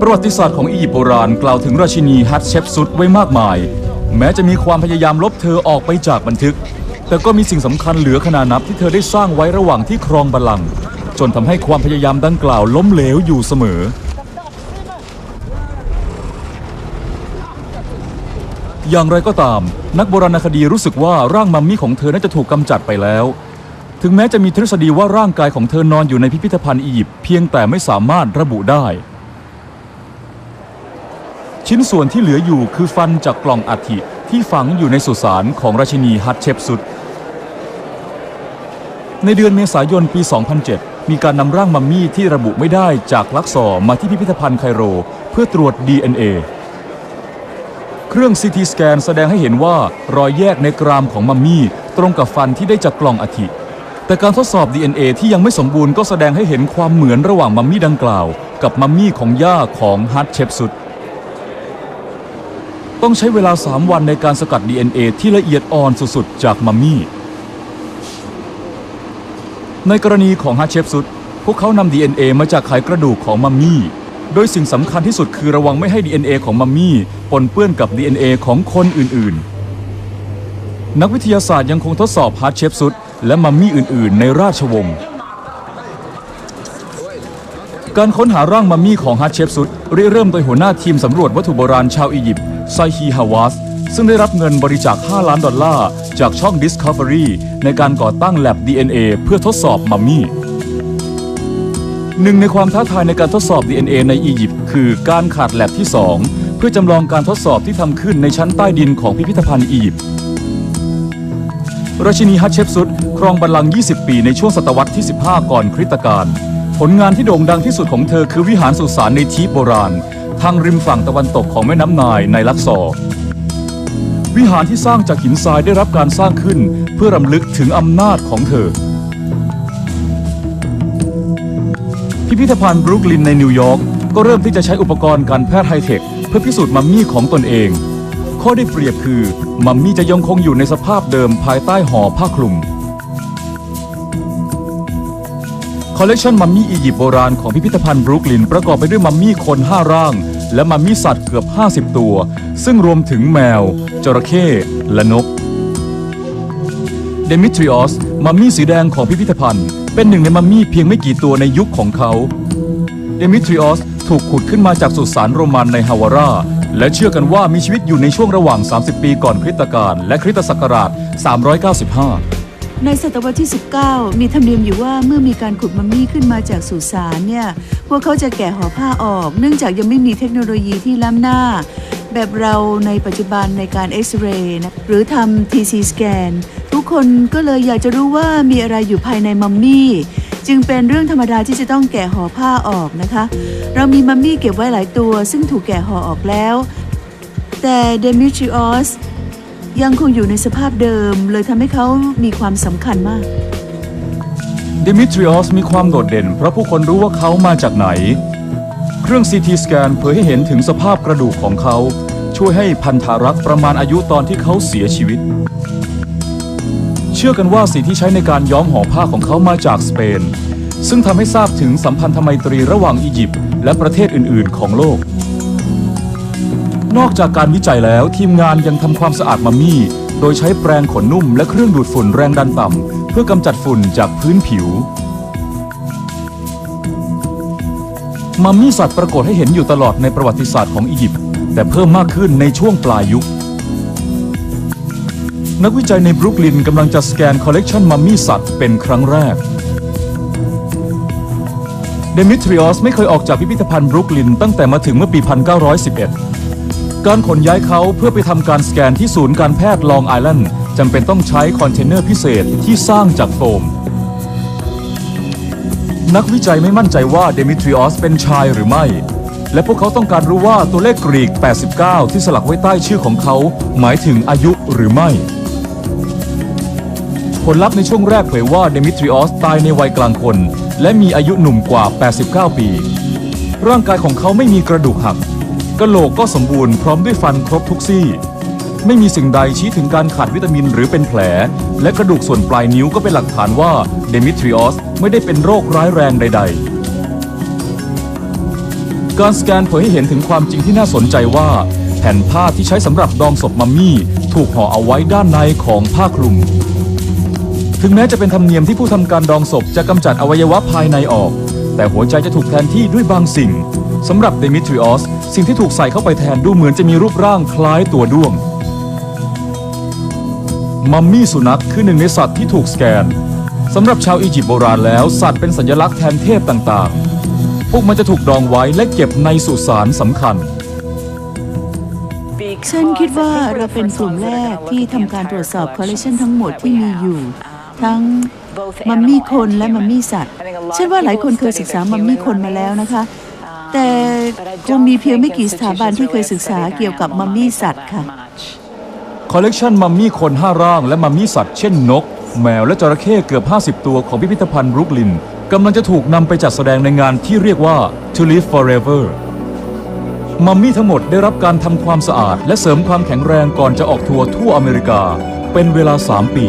ประวัติศาสตร์ของอียิปต์โบราณกล่าวถึงราชินีฮัตเชปซุดไว้มากมาย แม้จะมีความพยายามลบเธอออกไปจากบันทึก แต่ก็มีสิ่งสำคัญเหลือขนานับที่เธอได้สร้างไว้ระหว่างที่ครองบัลลังก์จนทำให้ความพยายามดังกล่าวล้มเหลวอยู่เสมออย่างไรก็ตาม นักโบราณคดีรู้สึกว่าร่างมัมมี่ของเธอน่าจะถูกกำจัดไปแล้ว ถึงแม้จะมีทฤษฎีว่าร่างกายของเธอนอนอยู่ในพิพิธภัณฑ์อียิปต์เพียงแต่ไม่สามารถระบุได้ ชิ้นส่วนที่เหลืออยู่คือฟันจากกล่องอัฐิที่ฝังอยู่ในสุสานของราชินีฮัตเชปซุด ในเดือนเมษายนปี 2007 มีการนำร่างมัมมี่ที่ระบุไม่ได้จากลักซอร์มาที่พิพิธภัณฑ์ไคโร เพื่อตรวจ DNA เครื่อง CT สแกนแสดงให้เห็นว่ารอยแยกในกรามของมัมมี่ตรงกับฟันที่ได้จากกล่องอัฐิแต่การทดสอบ DNA ที่ยังไม่สมบูรณ์ก็แสดงให้เห็นความเหมือนระหว่างมัมมี่ดังกล่าว กับมัมมี่ของย่าของฮัตเชปซุด ต้องใช้เวลา 3 วันในการสกัด DNA ที่ละเอียดอ่อนสุดๆ จากมัมมี่ ในกรณีของฮัตเชปซุด พวกเขานำ DNA มาจากไขกระดูกของมัมมี่ โดยสิ่งสำคัญที่สุดคือระวังไม่ให้ DNA ของมัมมี่ปนเปื้อนกับ DNA ของคนอื่นๆ นักวิทยาศาสตร์ยังคงทดสอบฮัตเชปซุดและมัมมี่อื่นๆ ในราชวงศ์ การค้นหาร่างมัมมี่ของฮัตเชปซุดริเริ่มโดยหัวหน้าทีมสำรวจวัตถุโบราณชาวอียิปต์ ไซฮีฮาวาส ซึ่งได้รับเงินบริจาค 5 ล้านดอลลาร์ จากช่อง Discovery ในการก่อตั้งแลบ DNA เพื่อทดสอบมัมมี่หนึ่งในความท้าทายในการทดสอบ DNA ในอียิปต์คือการขาดแลบที่ 2 เพื่อจำลองการทดสอบที่ทำขึ้นในชั้นใต้ดินของพิพิธภัณฑ์อียิปต์ราชินีฮัตเชปซุดครองบัลลังก์ 20 ปีในช่วงศตวรรษที่ 15 ก่อนคริสตกาลผลงานที่โด่งดังที่สุดของเธอคือวิหารสุสานในทีปโบราณ ทางริมฝั่งตะวันตกของแม่น้ำนายในลักซอร์วิหารที่สร้างจากหินทรายได้รับการสร้างขึ้นเพื่อรำลึกถึงอำนาจของเธอ พิพิธภัณฑ์บรุกลินในนิวยอร์กก็เริ่มที่จะใช้อุปกรณ์การแพทย์ไฮเทค เพื่อพิสูจน์มัมมี่ของตนเอง ข้อได้เปรียบคือ มัมมี่จะยังคงอยู่ในสภาพเดิมภายใต้ห่อผ้าคลุม คอลเลกชันมัมมี่อียิปต์โบราณของพิพิธภัณฑ์บรุกลิน ประกอบไปด้วยมัมมี่คน 5 ร่าง และมัมมี่สัตว์เกือบ 50 ตัว ซึ่งรวมถึงแมว จระเข้และนก เดมิทริออส มัมมี่สีแดงของพิพิธภัณฑ์ เป็นหนึ่งในมัมมี่เพียงไม่กี่ตัวในยุคของเขา เดมิทริออสถูกขุดขึ้นมาจากสุสานโรมันในฮาวาราและเชื่อกันว่ามีชีวิตอยู่ในช่วงระหว่าง 30 ปีก่อนคริสตกาลและคริสตศักราช 395 ในศตวรรษที่ 19 มีธรรมเนียมอยู่ว่าเมื่อมีการขุดมัมมี่ขึ้นมาจากสุสานเนี่ยพวกเขาจะแกะห่อผ้าออก เนื่องจากยังไม่มีเทคโนโลยีที่ล้ำหน้า แบบเราในปัจจุบันในการเอ็กซเรย์นะหรือทำ TC สแกนทุกคนก็เลยอยากจะรู้ว่ามีอะไรอยู่ภายในมัมมี่จึงเป็นเรื่องธรรมดาที่จะต้องแกะห่อผ้าออกนะคะ เรามีมัมมี่เก็บไว้หลายตัว ซึ่งถูกแกะห่อออกแล้ว แต่เดมิทริออส ยังคงอยู่ในสภาพเดิม เลยทำให้เขามีความสำคัญมากเดมิทริออสมีความโดดเด่น เพราะผู้คนรู้ว่าเขามาจากไหน เครื่อง CT สแกนเผยให้เห็นถึงสภาพกระดูกของเขา ช่วยให้พันธารักษ์ประมาณอายุตอนที่เขาเสียชีวิต เชื่อกันว่าสีที่ใช้ในการย้อมห่อผ้าของเขามาจากสเปน ซึ่งทำให้ทราบถึงสัมพันธไมตรีระหว่างอียิปต์และประเทศอื่น ๆ ของโลก นอกจากการวิจัยแล้วทีมงานยังทำความสะอาดมัมมี่ โดยใช้แปรงขนนุ่มและเครื่องดูดฝุ่นแรงดันต่ำเพื่อกำจัดฝุ่นจากพื้นผิว มัมมี่สัตว์ปรากฏให้เห็นอยู่ตลอดในประวัติศาสตร์ของอียิปต์แต่เพิ่มมากขึ้นในช่วงปลายยุค นักวิจัยในบรุกลินกำลังจะสแกนคอลเลกชันมัมมี่สัตว์เป็นครั้งแรกเดมิทริออสไม่เคยออกจากพิพิธภัณฑ์บรุกลินตั้งแต่มาถึงเมื่อปี 1911 การขนย้ายเขาเพื่อไปทำการสแกนที่ศูนย์การแพทย์ลองไอแลนด์จำเป็นต้องใช้คอนเทนเนอร์พิเศษที่สร้างจากโฟม นักวิจัยไม่มั่นใจว่าเดมิทริออสเป็นชายหรือไม่ และพวกเขาต้องการรู้ว่าตัวเลขกรีก 89 ที่สลักไว้ใต้ชื่อของเขา หมายถึงอายุหรือไม่ ผลลัพธ์ในช่วงแรกเผยว่าเดมิทริออสตายในวัยกลางคน และมีอายุหนุ่มกว่า 89 ปี ร่างกายของเขาไม่มีกระดูกหัก กะโหลกก็สมบูรณ์พร้อมด้วยฟันครบทุกซี่ ไม่มีสิ่งใดชี้ถึงการขาดวิตามินหรือเป็นแผล และกระดูกส่วนปลายนิ้วก็เป็นหลักฐานว่าเดมิทริออสไม่ได้เป็นโรคร้ายแรงใด ๆ การสแกนเผยให้เห็นถึงความจริงที่น่าสนใจว่า แผ่นผ้าที่ใช้สำหรับดองศพมัมมี่ ถูกห่อเอาไว้ด้านในของผ้าคลุม ถึงแม้จะเป็นธรรมเนียมที่ผู้ทำการดองศพจะกำจัดอวัยวะภายในออก แต่หัวใจจะถูกแทนที่ด้วยบางสิ่ง สำหรับเดมิทริออสสิ่งที่ถูกใส่เข้าไปแทนดูเหมือนจะมีรูปร่างคล้ายตัวด้วง มัมมี่สุนัขคือหนึ่งในสัตว์ที่ถูกสแกนสำหรับชาวอียิปต์โบราณแล้ว สัตว์เป็นสัญลักษณ์แทนเทพต่างๆ พวกมันจะถูกดองไว้และเก็บในสุสานสำคัญฉันคิดว่าเราเป็นกลุ่มแรกที่ทำการตรวจสอบคอลเลคชันทั้งหมดที่มีอยู่ ทั้งมัมมี่คนและมัมมี่สัตว์ฉันว่าหลายคนเคยศึกษามัมมี่คนมาแล้วนะคะ แต่คงมีเพียงไม่กี่สถาบันที่เคยศึกษาเกี่ยวกับมัมมี่สัตว์ค่ะ คอลเลกชันมัมมี่คน5ร่างและมัมมี่สัตว์เช่นนก แมวและจระเข้เกือบ 50 ตัวของพิพิธภัณฑ์บรุกลินกำลังจะถูกนำไปจัดแสดงในงานที่เรียกว่า To Live Forever มัมมี่ทั้งหมดได้รับการทำความสะอาด และเสริมความแข็งแรงก่อนจะออกทัวร์ทั่วอเมริกา เป็นเวลา 3 ปี